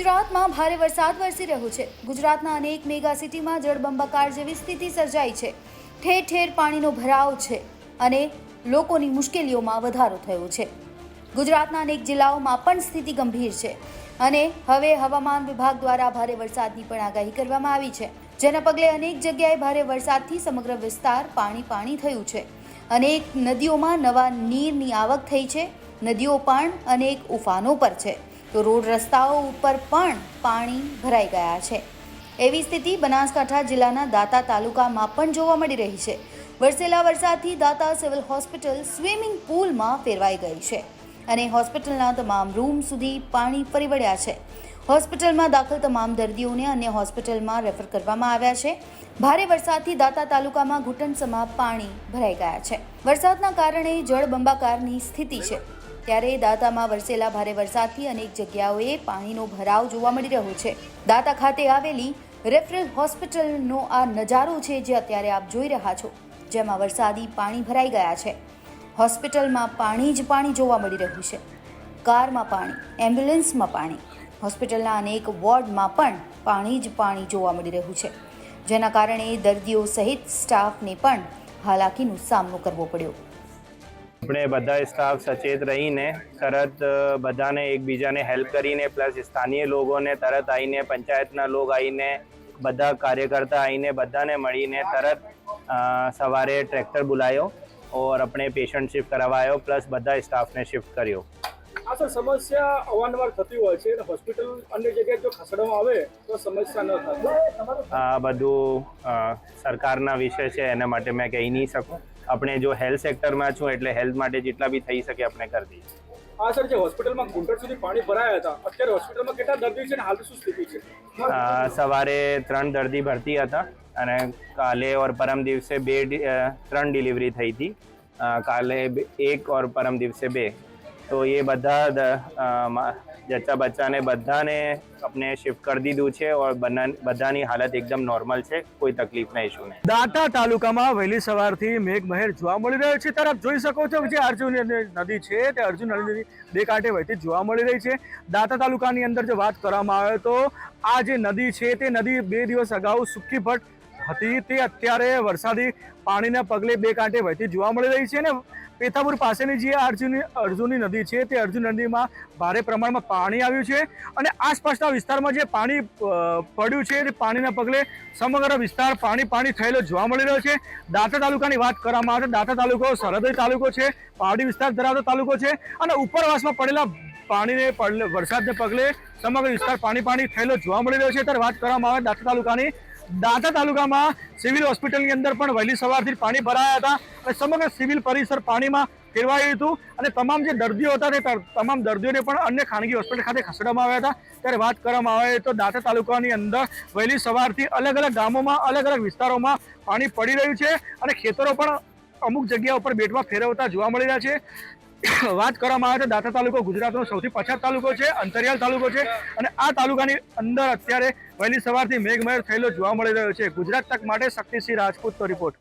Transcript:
ગુજરાતમાં ભારે વરસાદ વરસી રહ્યો છે. ગુજરાતના અનેક મેગા સિટીમાં જળબંબાકાર જેવી સ્થિતિ સર્જાઈ છે. ઠેર ઠેર પાણીનો ભરાવ છે અને લોકોની મુશ્કેલીઓમાં વધારો થયો છે. ગુજરાતના અનેક જિલ્લાઓમાં પણ સ્થિતિ ગંભીર છે અને હવે હવામાન વિભાગ દ્વારા ભારે વરસાદની પણ આગાહી કરવામાં આવી છે. જેના પગલે અનેક જગ્યાએ ભારે વરસાદથી સમગ્ર વિસ્તાર પાણી પાણી થયું છે. અનેક નદીઓમાં નવા નીરની આવક થઈ છે. નદીઓ પણ અનેક ઉફાનો પર છે. તો રોડ રસ્તાઓ ઉપર પણ પાણી ભરાઈ ગયા છે. એવી સ્થિતિ બનાસકાંઠા જિલ્લાના દાતા તાલુકામાં પણ જોવા મળી રહી છે. વરસેલા વરસાદથી દાતા સિવિલ હોસ્પિટલ સ્વિમિંગ પુલમાં ફેરવાઈ ગઈ છે અને હોસ્પિટલના તમામ રૂમ સુધી પાણી ફરી વળ્યા છે. હોસ્પિટલમાં દાખલ તમામ દર્દીઓને અન્ય હોસ્પિટલમાં રેફર કરવામાં આવ્યા છે. ભારે વરસાદથી દાતા તાલુકામાં ઘૂંટણસમાં પાણી ભરાઈ ગયા છે. વરસાદના કારણે જળબંબાકારની સ્થિતિ છે. ત્યારે દાતામાં વરસેલા ભારે વરસાદથી અનેક જગ્યાઓએ પાણીનો ભરાવ જોવા મળી રહ્યો છે. દાતા ખાતે આવેલી રેફરલ હોસ્પિટલનો આ નજારો છે જે અત્યારે આપ જોઈ રહ્યા છો, જેમાં વરસાદી પાણી ભરાઈ ગયા છે. હોસ્પિટલમાં પાણી જ પાણી જોવા મળી રહ્યું છે. કારમાં પાણી, એમ્બ્યુલન્સમાં પાણી, હોસ્પિટલના અનેક વોર્ડમાં પણ પાણી જ પાણી જોવા મળી રહ્યું છે. જેના કારણે દર્દીઓ સહિત સ્ટાફને પણ હાલાકીનો સામનો કરવો પડ્યો. આપણે બધા સ્ટાફ સચેત રહીને તરત બધાને એકબીજાને હેલ્પ કરીને પ્લસ સ્થાનીય લોકોને તરત આવીને પંચાયતના લોક આવીને બધા કાર્યકર્તા આવીને બધાને મળીને તરત સવારે ટ્રેક્ટર બોલાયો ઓર આપણે પેશન્ટ શિફ્ટ કરાવાયો પ્લસ બધા સ્ટાફને શિફ્ટ કર્યો. આ સર સમસ્યા અવારનવાર થતી હોય છે હોસ્પિટલ અન્ય જગ્યાએ જો ખસેડવામાં આવે તો સમસ્યા ન થાય. આ બધું સરકારના વિષય છે એના માટે મેં કહી નહીં શકું. આપણે જો હેલ્થ સેક્ટરમાં છું એટલે હેલ્થ માટે જેટલા બી થઈ શકે આપણે કરી દઈએ. હા સર જે હોસ્પિટલમાં ઘૂંટણ સુધી પાણી ભરાયા હતા અત્યારે હોસ્પિટલમાં કેટલા દર્દી છે અને હાલ શું સ્થિતિ છે? સવારે ત્રણ દર્દી ભરતી હતા અને કાલે ઓર પરમ દિવસે બે ત્રણ ડિલિવરી થઈ હતી. કાલે એક ઓર પરમ દિવસે બે. તો એ બધા જચ્ચા બચ્ચાને બધાને આપણે શિફ્ટ કરી દીધું છે ઓર બધાની હાલત એકદમ નોર્મલ છે. કોઈ તકલીફના ઇશ્યુ નહીં દાંતા તાલુકામાં વહેલી સવારથી મેઘમહેર જોવા મળી રહ્યો છે. તરફ જોઈ શકો છો જે અર્જુન નદી છે તે અર્જુન નદી બે કાંઠે વહેતી જોવા મળી રહી છે. દાંતા તાલુકાની અંદર જો વાત કરવામાં આવે તો આ જે નદી છે તે નદી બે દિવસ અગાઉ સુકી ભટ્ટ હતી, તે અત્યારે વરસાદી પાણીના પગલે બે કાંઠે વહેતી જોવા મળી રહી છે અને પેથાપુર પાસેની જે અર્જુન અર્જુની નદી છે, તે અર્જુન નદીમાં ભારે પ્રમાણમાં પાણી આવ્યું છે અને આસપાસના વિસ્તારમાં જે પાણી પડ્યું છે, તે પાણીના પગલે સમગ્ર વિસ્તાર પાણી પાણી થયેલો જોવા મળી રહ્યો છે. દાંતા તાલુકાની વાત કરવામાં આવે તો દાંતા તાલુકો, સરહદી તાલુકો છે, પહાડી વિસ્તાર ધરાવતો તાલુકો છે અને ઉપરવાસમાં પડેલા પાણીને પડલે વરસાદને પગલે સમગ્ર વિસ્તાર પાણી પાણી થયેલો જોવા મળી રહ્યો છે. ત્યારે વાત કરવામાં આવે દાંતા તાલુકાની દાંતા તાલુકામાં સિવિલ હોસ્પિટલની અંદર પણ વહેલી સવારથી પાણી ભરાયા હતા અને સમગ્ર સિવિલ પરિસર પાણીમાં ફેરવાયું હતું અને તમામ જે દર્દીઓ હતા તે તમામ દર્દીઓને પણ અન્ય ખાનગી હોસ્પિટલ ખાતે ખસેડવામાં આવ્યા હતા. ત્યારે વાત કરવામાં આવે તો દાંતા તાલુકાની અંદર વહેલી સવારથી અલગ અલગ ગામોમાં, અલગ અલગ વિસ્તારોમાં પાણી પડી રહ્યું છે અને ખેતરો પણ અમુક જગ્યા ઉપર બેટમાં ફેરવતા જોવા મળી રહ્યા છે. વાત કરવામાં આવે તો દાંતા તાલુકો ગુજરાતનો સૌથી પછાત તાલુકો છે, અંતરિયાળ તાલુકો છે અને આ તાલુકાની અંદર અત્યારે વહેલી સવારથી મેઘમહેર થયેલો જોવા મળી રહ્યો છે. ગુજરાત તક માટે શક્તિસિંહ રાજપૂતનો રિપોર્ટ